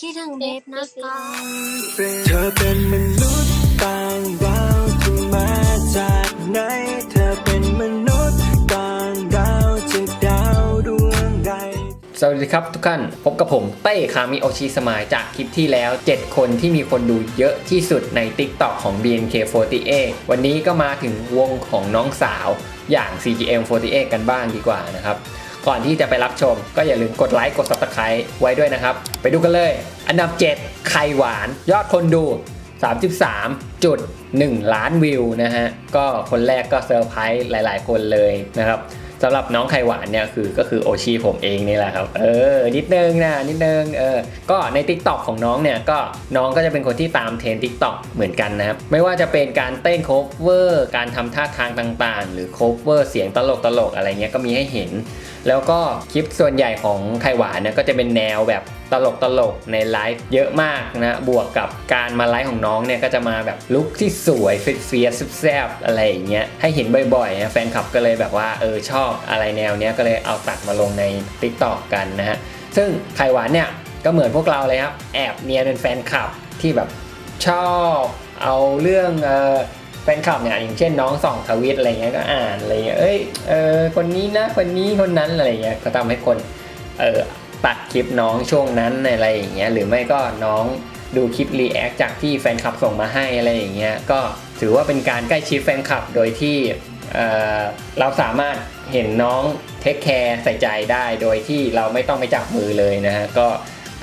คิดถึงเบฟนะคะเธอเป็นมนุษย์ต่างดาวที่มาจากไหน เธอเป็นมนุษย์ต่างดาวจากดาวดวงใด สวัสดีครับทุกท่าน พบกับผมเต้คามิโอชิสมายจากคลิปที่แล้ว 7 คนที่มีคนดูเยอะที่สุดใน TikTok ของ BNK48 วันนี้ก็มาถึงวงของน้องสาวอย่าง CGM48 กันบ้างดีกว่านะครับ ก่อนที่จะไปรับชม ก็อย่าลืมกดไลค์กด Subscribe ไว้ด้วยนะครับ ไปดูกันเลย อันดับ 7 ไข่หวาน ยอดคนดู 33.1 ล้านวิวนะฮะ ก็คนแรกก็เซอร์ไพรส์หลาย ๆ คนเลยนะครับ สำหรับน้องไข่หวานเนี่ยคือก็คือโอชีผมเองนี่แหละครับเออนิดนึงนะนิดนึงเออก็ใน Tik t o อกของน้องเนี่ยก็น้องก็จะเป็นคนที่ตามเทรนทิกต็อกเหมือนกันนะครับไม่ว่าจะเป็นการเต้นโคเวอร์การทำท่าทางต่างๆ หรือโคเวอร์เสียงตลกตลกอะไรเงี้ยก็มีให้เห็น แล้วก็คลิปส่วนใหญ่ของไข่หวานเนี่ยก็จะเป็นแนวแบบ ตลกตลกในไลฟ์เยอะมากนะบวกกับการมาไลฟ์ของน้องเนี่ยก็จะมาแบบลุคที่สวยเฟียสแซ่บอะไรอย่างเงี้ยให้เห็นบ่อยๆนะแฟนคลับก็เลยแบบว่าเออชอบอะไรแนวเนี้ยก็เลยเอาตัดมาลงใน t ิ k t o k กันนะฮะซึ่งไขหวานเนี่ยก็เหมือนพวกเราเลยครับแอบเนียนเป็นแฟนคลับที่แบบชอบเอาเรื่องเออแฟนคลับเนี่ยอย่างเช่นน้องส่องทวิตอะไรเงี้ยก็อ่านอะไรเงี้ยเอ้ยเออคนนี้นะคนนี้คนนั้นอะไรเงี้ยก็ทำให้คนเออ ตัดคลิปน้องช่วงนั้นอะไรอย่างเงี้ยหรือไม่ก็น้องดูคลิปรีแอคจากที่แฟนคลับส่งมาให้อะไรอย่างเงี้ยก็ถือว่าเป็นการใกล้ชิดแฟนคลับโดยที่เเราสามารถเห็นน้องเทคแคร์ใส่ใจได้โดยที่เราไม่ต้องไปจับมือเลยนะฮะก็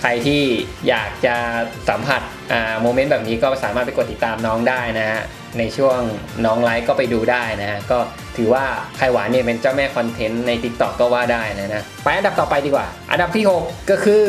ใครที่อยากจะสัมผัสโมเมนต์แบบนี้ก็สามารถไปกดติดตามน้องได้นะฮะ ในช่วงน้องไลฟ์ก็ไปดูได้นะฮะก็ถือว่าไข่หวานเนี่ยเป็นเจ้าแม่คอนเทนต์ใน t ิ k t o k ก็ว่าได้นะนะไปอันดับต่อไปดีกว่า อันดับที่ 6 ก็คือ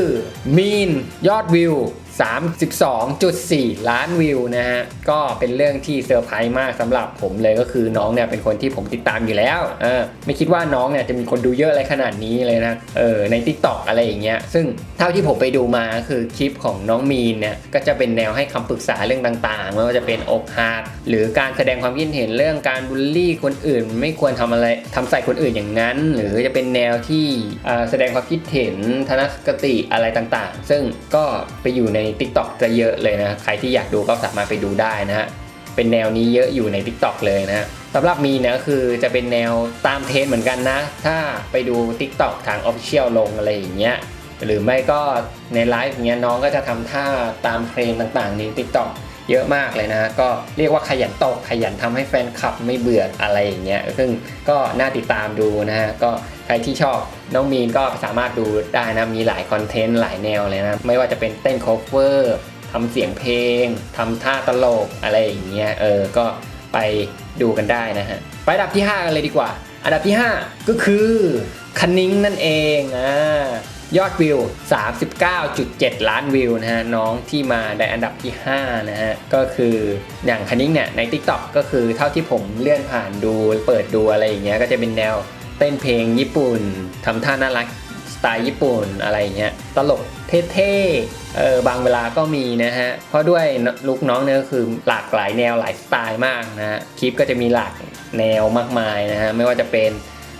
มีนยอดวิว 32.4 ล้านวิวนะฮะ ก็เป็นเรื่องที่เซอร์ไพรส์มากสำหรับผมเลยก็คือน้องเนี่ยเป็นคนที่ผมติดตามอยู่แล้วเออไม่คิดว่าน้องเนี่ยจะมีคนดูเยอะอะไรขนาดนี้เลยนะเออใน TikTok อะไรอย่างเงี้ยซึ่งเท่าที่ผมไปดูมาคือคลิปของน้องมีนเนี่ยก็จะเป็นแนวให้คำปรึกษาเรื่องต่างๆ ไม่ว่าจะเป็นอกหักหรือการแสดงความคิดเห็นเรื่องการบูลลี่คนอื่น ไม่ควรทำอะไรทำใส่คนอื่นอย่างนั้น หรือจะเป็นแนวที่แสดงความคิดเห็นทนคติอะไรต่างๆ ซึ่งก็ไปอยู่ใน TikTok จะเยอะเลยนะ ใครที่อยากดูก็สามารถไปดูได้นะฮะ เป็นแนวนี้เยอะอยู่ใน TikTok เลยนะสำหรับมีนะคือจะเป็นแนวตามเทรนเหมือนกันนะ ถ้าไปดู TikTok ทาง Official ลงอะไรอย่างเงี้ย หรือไม่ก็ในไลฟ์อย่างเงี้ยน้องก็จะทำท่าตามเทรนต่างๆใน TikTok เยอะมากเลยนะ ก็เรียกว่าขยันตกขยันทำให้แฟนคลับไม่เบื่ออะไรอย่างเงี้ย ซึ่งก็น่าติดตามดูนะฮะ ก็ใครที่ชอบ น้องมีนก็สามารถดูได้นะ มีหลายคอนเทนต์หลายแนวเลยนะ ไม่ว่าจะเป็นเต้น cover ทำเสียงเพลงทำท่าตลกอะไรอย่างเงี้ยเออก็ไปดูกันได้นะฮะ ไปอันดับที่ 5 กันเลยดีกว่า อันดับที่ 5 ก็คือคันนิ้งนั่นเองอ่ายอดวิว 39.7 ล้านวิวนะฮะ น้องที่มาในอันดับที่ 5 นะฮะ ก็คืออย่างคันนิ้งเนี่ยใน TikTok ก็คือเท่าที่ผมเลื่อนผ่านดูเปิดดูอะไรอย่างเงี้ยก็จะเป็นแนว เต้นเพลงญี่ปุ่นทำท่าน่ารักสไตล์ญี่ปุ่นอะไรเงี้ยตลกเท่ๆเออบางเวลาก็มีนะฮะ เพราะด้วยลุกน้องเนี่ยก็คือหลากหลายแนวหลายสไตล์มากนะฮะคลิปก็จะมีหลากแนวมากมายนะฮะไม่ว่าจะเป็น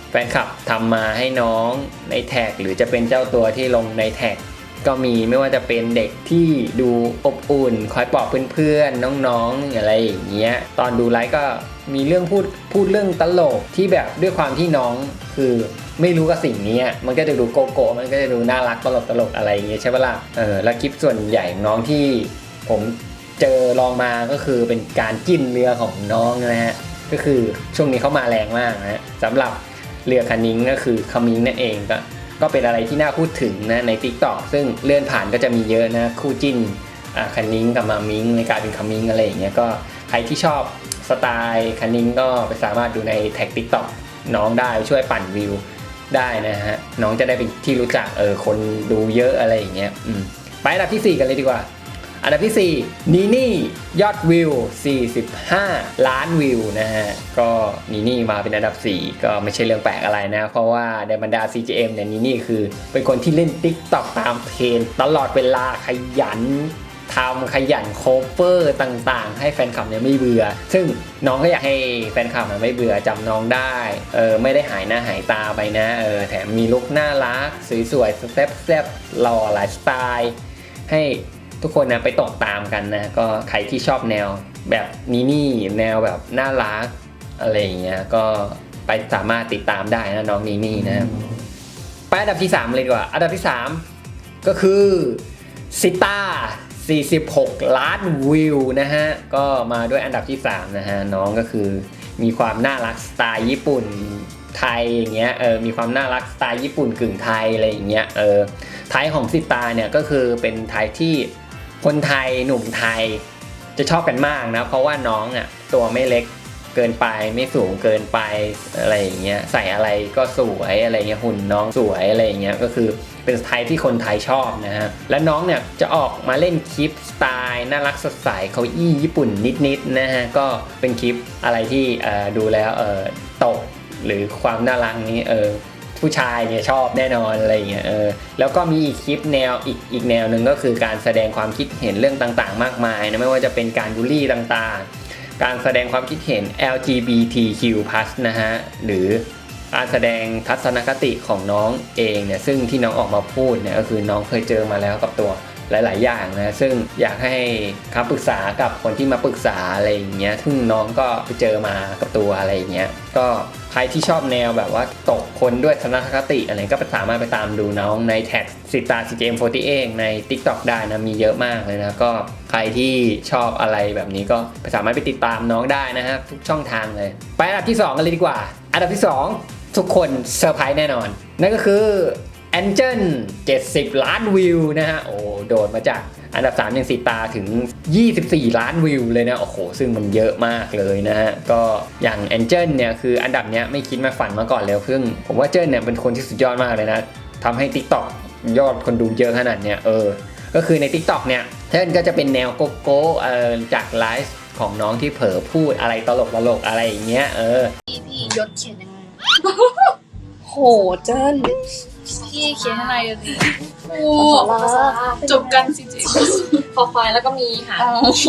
แฟนคลับทำมาให้น้องในแท็ก หรือจะเป็นเจ้าตัวที่ลงในแท็กก็มีไม่ว่าจะเป็นเด็กที่ดูอบอุ่น คอยปลอบเพื่อนๆ น้องๆ อะไรอย่างเงี้ย ตอนดูไลฟ์ก็ มีเรื่องพูดพูดเรื่องตลกที่แบบด้วยความที่น้องคือไม่รู้กับสิ่งนี้มันก็จะดูโกโก้มันก็จะดูน่ารักตลกตลกอะไรอย่างเงี้ยใช่ปะล่ะเออแล้วคลิปส่วนใหญ่น้องที่ผมเจอลองมาก็คือเป็นการจิ้นเรือของน้องนะฮะก็คือช่วงนี้เขามาแรงมากนะฮะสำหรับเรือคันนิ้งก็คือคามิงนั่นเองก็ก็เป็นอะไรที่น่าพูดถึงนะใน t ิ k t o k ซึ่งเลื่อนผ่านก็จะมีเยอะนะคู่จิ้นอ่าคันนิ้งกับมามิงในกายเป็นคามิงอะไรอย่างเงี้ยก็ใครที่ชอบ สไตล์คันนิงก็ไปสามารถดูในแท็ก t ิ k t o k น้องได้ช่วยปั่นวิวได้นะฮะ น้องจะได้เป็นที่รู้จักเออคนดูเยอะอะไรอย่างเงี้ยไปอันดับที่ 4 กันเลยดีกว่า อันดับที่ 4 นีนี่ยอดวิว 45 ล้านวิวนะฮะ ก็นีนี่มาเป็นอันดับ 4 ก็ไม่ใช่เรื่องแปลกอะไรนะ เพราะว่าในบรรดา CGM เนี่ยนีนี่คือ เป็นคนที่เล่น TikTok ตามเทรนตลอดเวลาขยัน ทำขยันโคเวอร์ต่างๆ ให้แฟนคลับเนี่ยไม่เบื่อ ซึ่งน้องก็อยากให้แฟนคลับเนี่ยไม่เบื่อจำน้องได้เออไม่ได้หายหน้าหายตาไปนะเออแถมมีลุคน่ารักสวยๆแซ่บๆหล่อหลายสไตล์ให้ทุกคนนะไปตกตามกันนะก็ใครที่ชอบแนวแบบนี้นี่แนวแบบน่ารักอะไรอย่างเงี้ยก็ไปสามารถติดตามได้นะน้องนีนี่นะไปอันดับที่ 3 เลยดีกว่า อันดับที่ 3 ก็คือซิต้า 46 ล้านวิวนะฮะ ก็มาด้วยอันดับที่ 3 นะฮะ น้องก็คือมีความน่ารักสไตล์ญี่ปุ่นไทยอย่างเงี้ยเออมีความน่ารักสไตล์ญี่ปุ่นกึ่งไทยอะไรอย่างเงี้ยเออไทยของซิตาเนี่ยก็คือเป็นไทยที่คนไทยหนุ่มไทยจะชอบกันมากนะเพราะว่าน้องอะตัวไม่เล็กเกินไปไม่สูงเกินไปอะไรอย่างเงี้ยใส่อะไรก็สวยอะไรเงี้ยหุ่นน้องสวยอะไรอย่างเงี้ยก็คือ เป็นสไตล์ที่คนไทยชอบนะฮะ และน้องเนี่ยจะออกมาเล่นคลิปสไตล์น่ารักสดใสเขาอี้ญี่ปุ่นนิดๆนะฮะ ก็เป็นคลิปอะไรที่ดูแล้วเออตกหรือความน่ารักนี้เออผู้ชายเนี่ยชอบแน่นอนอะไรอย่างเงี้ยเออแล้วก็มีอีกคลิปแนวอีกอีกแนวหนึ่งก็คือการแสดงความคิดเห็นเรื่องต่างๆ มากมายนะไม่ว่าจะเป็นการบูลลี่ต่างๆ การแสดงความคิดเห็น LGBTQ+ นะฮะหรือ การแสดงทัศนคติของน้องเองเนี่ยซึ่งที่น้องออกมาพูดเนี่ยก็คือน้องเคยเจอมาแล้วกับตัวหลาย ๆ อย่างนะซึ่งอยากให้คำปรึกษากับคนที่มาปรึกษาอะไรอย่างเงี้ยซึ่งน้องก็ไปเจอมากับตัวอะไรอย่างเงี้ยก็ใครที่ชอบแนวแบบว่าตกคนด้วยทัศนคติอะไรก็สามารถไปตามดูน้องในแท็กสิตา CJM48 ใน TikTok ได้นะมีเยอะมากเลยนะก็ใครที่ชอบอะไรแบบนี้ก็สามารถไปติดตามน้องได้นะฮะทุกช่องทางเลย ไปอันดับที่ 2 กันเลยดีกว่า อันดับที่ 2 ทุกคนเซอร์ไพรส์แน่นอน นั่นก็คือ a n g e l 70 ล้านวิวนะฮะ โอ้โดดมาจากอันดับ3ยังสีตาถึง 24 ล้านวิวเลยนะ โอ้โห ซึ่งมันเยอะมากเลยนะฮะ ก็อย่าง a n g e l เนี่ยคืออันดับเนี้ยไม่คิดมาฝันมาก่อนเลยเพิ่งผมว่าเจิ้นเนี่ยเป็นคนที่สุดยอดมากเลยนะทำให้ TikTok ยอดคนดูเยอะขนาดเนี้ยเออ ก็คือใน TikTok เนี่ยเจิ้นก็จะเป็นแนวโกโก้เออจากไลฟ์ของน้องที่เผลอพูดอะไรตลกตลกอะไรอย่างเงี้ยเออพี่พี่ยศเขียนยังไง โหเจิ้นพี่เขียนอะไรอะสิโอ้ภาษาจบกันสิจิคอควายแล้วก็มีหางโอ้โห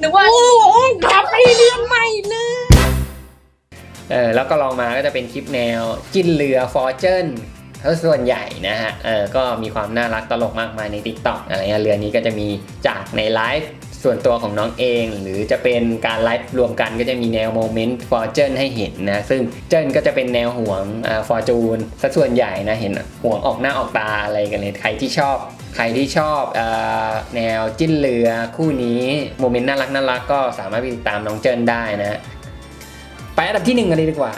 นึกว่าโอ้ยกลับไปเรียนใหม่เลยเออแล้วก็ลองมาก็จะเป็นคลิปแนวจิ้นเรือฟอร์เจนถ้าส่วนใหญ่นะฮะเออก็มีความน่ารักตลกมากมายใน t ิ k t o k อะไรเงี้ยเรือนี้ก็จะมีจากในไลฟ์ ส่วนตัวของน้องเอง หรือจะเป็นการไลฟ์รวมกันก็จะมีแนวโมเมนต์ฟอร์เจนให้เห็นนะซึ่งเจิ้นก็จะเป็นแนวห่วงฟอร์จูนซะส่วนใหญ่นะเห็นห่วงออกหน้าออกตาอะไรกันเลยใครที่ชอบ ใครที่ชอบอแนวจิ้นเรือคู่นี้โมเมนต์น่ารักน่ารักก็สามารถไปติดตามน้องเจิ้นได้นะ ไปอันดับที่หนึ่งกันเลยดีกว่า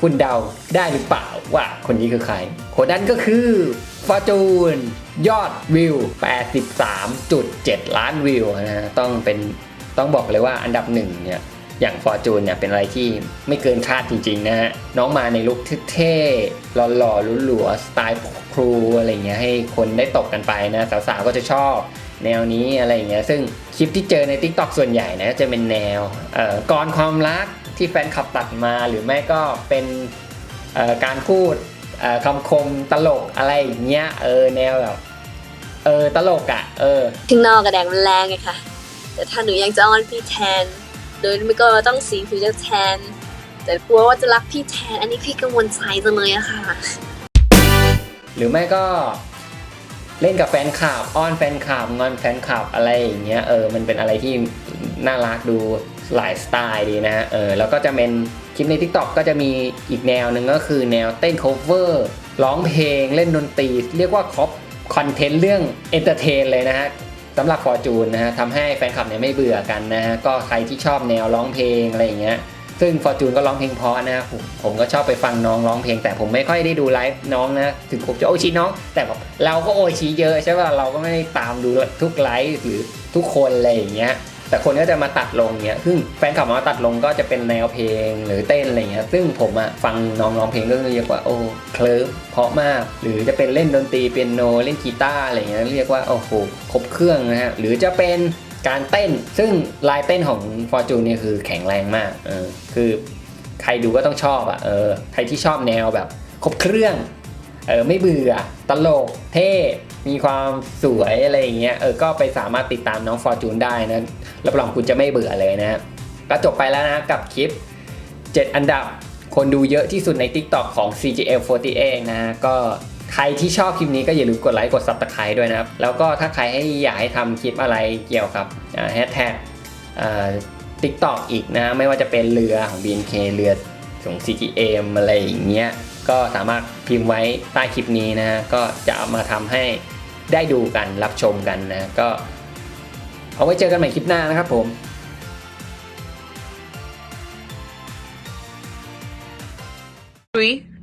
คุณเดาได้หรือเปล่าว่าคนนี้คือใคร คนนั้นก็คือฟอร์จูนยอดวิว 83.7 ล้านวิวนะฮะต้องเป็นต้องบอกเลยว่าอันดับหนึ่งเนี่ยอย่างฟอร์จูนเนี่ยเป็นอะไรที่ไม่เกินคาดจริงๆนะฮะน้องมาในลุคเท่ๆหล่อๆหลัวๆสไตล์ครูอะไรเงี้ยให้คนได้ตกกันไปนะสาวๆก็จะชอบแนวนี้อะไรเงี้ยซึ่งคลิปที่เจอใน TikTok ส่วนใหญ่นะจะเป็นแนวเอ่อก่อนความรัก ที่แฟนคลับตัดมา หรือไม่ก็เป็นเอ่อการพูดเอ่อคำคมตลกอะไรอย่างเงี้ยเออแนวแบบเออตลกอะ่ะเออข้างนอกกระแดงมันแรงไงค่ะแต่ถ้าหนูยังจะอ้อนพี่แทน โดยไม่ก็ต้องสีผิวจะแทน แต่กลัวว่าจะรักพี่แทน อันนี้พี่กังวลใจจังเลยอะค่ะ หรือไม่ก็เล่นกับแฟนคลับอ้อนแฟนคลับงอนแฟนคลับอะไรอย่างเงี้ยเออมันเป็นอะไรที่ น่ารักดูหลายสไตล์ดีนะฮะเออแล้วก็จะเป็นคลิปใน TikTok ก็จะมีอีกแนวหนึ่งก็คือแนวเต้น cover ร้องเพลงเล่นดนตรี เรียกว่าครบคอนเทนต์เรื่องเอนเตอร์เทนเลยนะฮะสำหรับฟอร์จูนนะฮะทำให้แฟนคลับเนี่ยไม่เบื่อกันนะฮะก็ใครที่ชอบแนวร้องเพลงอะไรอย่างเงี้ยซึ่งฟอร์จูนก็ร้องเพลงเพราะนะผมผมก็ชอบไปฟังน้องร้องเพลงแต่ผมไม่ค่อยได้ดูไลฟ์น้องนะถึงผมจะโอชิน้อง แต่เราก็โอชิเยอะใช่ป่ะเราก็ไม่ได้ตามดูทุกไลฟ์หรือทุกคนอะไรอย่างเงี้ย แต่คนก็จะมาตัดลงเงี้ยซึ่งแฟนคลับมาตัดลงก็จะเป็นแนวเพลงหรือเต้นอะไรเงี้ยซึ่งผมอะฟังน้องร้องเพลงก็เรียกว่าโอ้เคลิ้มเพราะมาก หรือจะเป็นเล่นดนตรีเปียโนเล่นกีตาร์อะไรเงี้ยเรียกว่าโอ้โหครบเครื่องนะฮะหรือจะเป็นการเต้น ซึ่งลายเต้นของฟอร์จูนเนี่ยคือแข็งแรงมากเออคือใครดูก็ต้องชอบอะเออใครที่ชอบแนวแบบครบเครื่อง เออไม่เบื่อตลกเท่มีความสวยอะไรอย่างเงี้ยเออก็ไปสามารถติดตามน้องฟอร์จูนได้นะรับรองคุณจะไม่เบื่อเลยนะก็จบไปแล้วนะกับคลิป 7 อันดับคนดูเยอะที่สุดใน TikTok ของ CGL48 นะก็ใครที่ชอบคลิปนี้ก็อย่าลืมกดไลค์กด subscribe ด้วยนะครับ แล้วก็ถ้าใครให้อยากให้ทำคลิปอะไรเกี่ยวกับแฮชแท็กติ๊กตอกอีกนะ ไม่ว่าจะเป็นเรือของ BNK เรือของ CGM อะไรอย่างเงี้ย ก็สามารถพิมพ์ไว้ใต้คลิปนี้นะก็จะเอามาทำให้ได้ดูกันรับชมกันนะก็เอาไว้เจอกันใหม่คลิปหน้านะครับผม Three.